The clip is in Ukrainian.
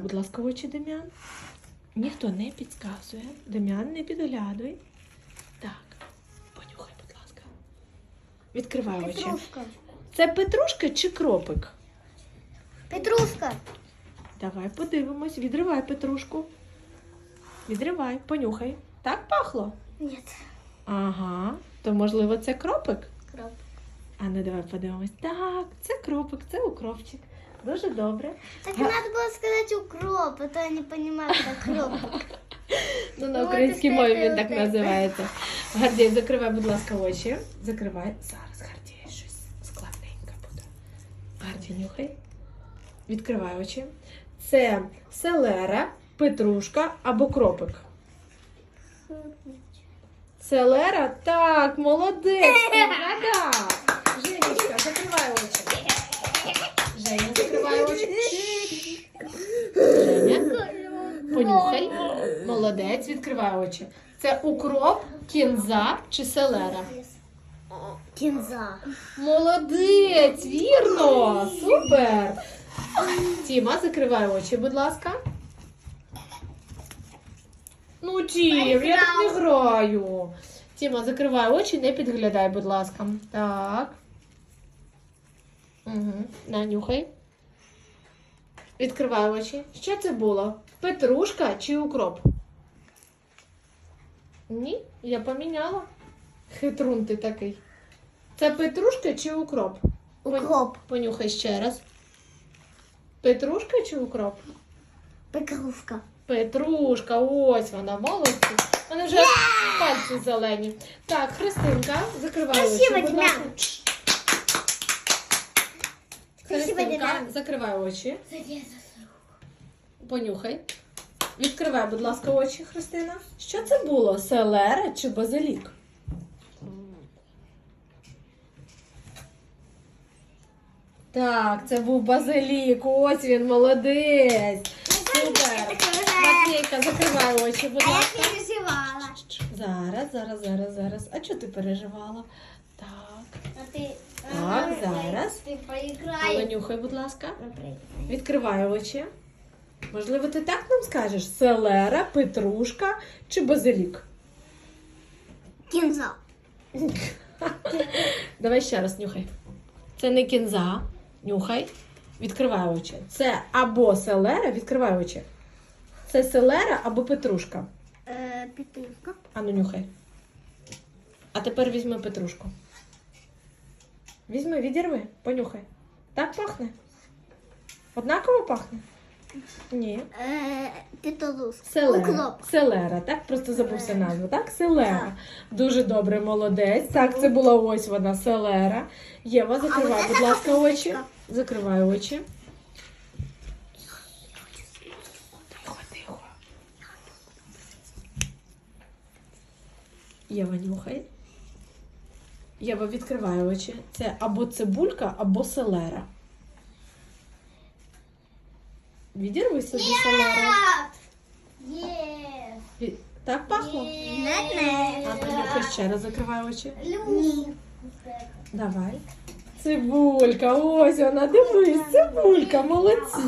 будь ласка, очі, Дем'ян. Ніхто не підказує. Дем'ян, не підглядуй. Так, понюхай, будь ласка. Відкривай очі. Петрушка. Це петрушка чи кропик? Петрушка. Давай подивимось. Відривай петрушку. Відривай, понюхай. Так пахло? Нет. Ага. То можливо це кропик? Кроп. А ну давай подивимось. Так, це кропик, це укропчик. Дуже добре. Так Га- надо было сказать укроп, а то я не понимаю, как кроп. Ну, на Ну, українській це мові він так називається. Гордій, закривай, будь ласка, очі. Закривай. Зараз Гордій, щось складненьке буде. Гордій, нюхай. Відкривай очі. Це селера, петрушка або кропик. Селера? Так, молодець. ти вгадав. Женечка, закривай очі. Женя, закривай очі. Женя. Понюхай. Молодець, відкривай очі. Це укроп, кінза чи селера? Кинза. Молодець, вірно! Супер! Тіма, закривай очі, будь ласка. Ну, Тім, я так не граю. Тіма, закривай очі, не підглядай, будь ласка. Так. Угу. Нанюхай. Відкривай очі. Що це було? Петрушка чи укроп? Ні, я поміняла. Хитрун ти такий. Це петрушка чи укроп? Укроп. Понюхай ще раз. Петрушка чи укроп? Петрушка. Петрушка, ось вона, молодці. Мене вже пальці зелені. Так, Христинка, закривай очі. Спасибо, будь ласка. Христинка, закривай очі. Понюхай. Відкривай, будь ласка, очі, Христина. Що це було? Селера чи базилік? Так, це був базилік. Ось він, молодець. Супер. Матвійка, закривай очі, будь А я ласка. переживала. Зараз, зараз, зараз, зараз. А чого ти переживала? Так. А ты... Так, а, зараз. Ты проиграешь. Понюхай, будь ласка. Мы проиграем. Відкривай очі. Можливо, ти так нам скажеш? Селера, петрушка чи базилік? Кинза. Давай ще раз нюхай. Це не кінза. Нюхай. Відкривай очі. Це або селера, відкривай очі. Це селера або петрушка. Э, Петрушка. Ану, нюхай. А тепер візьми петрушку. Візьми, відірви, понюхай. Так пахне? Однаково пахне? Ні. Э, Селера. Селера, так? Просто забувся назву, так? Селера. Дуже добре, молодець. Так, це була ось вона, селера. Єва, закривай, будь ласка, очі. Закривай очі. Єва, нюхай. Єва, відкривай очі. Це або цибулька, або селера. Відірви собі селера. Yes. Так пахло? А нюхай ще раз закривай очі. Давай. Цибулька, ось вона, дивись, цибулька, молодці.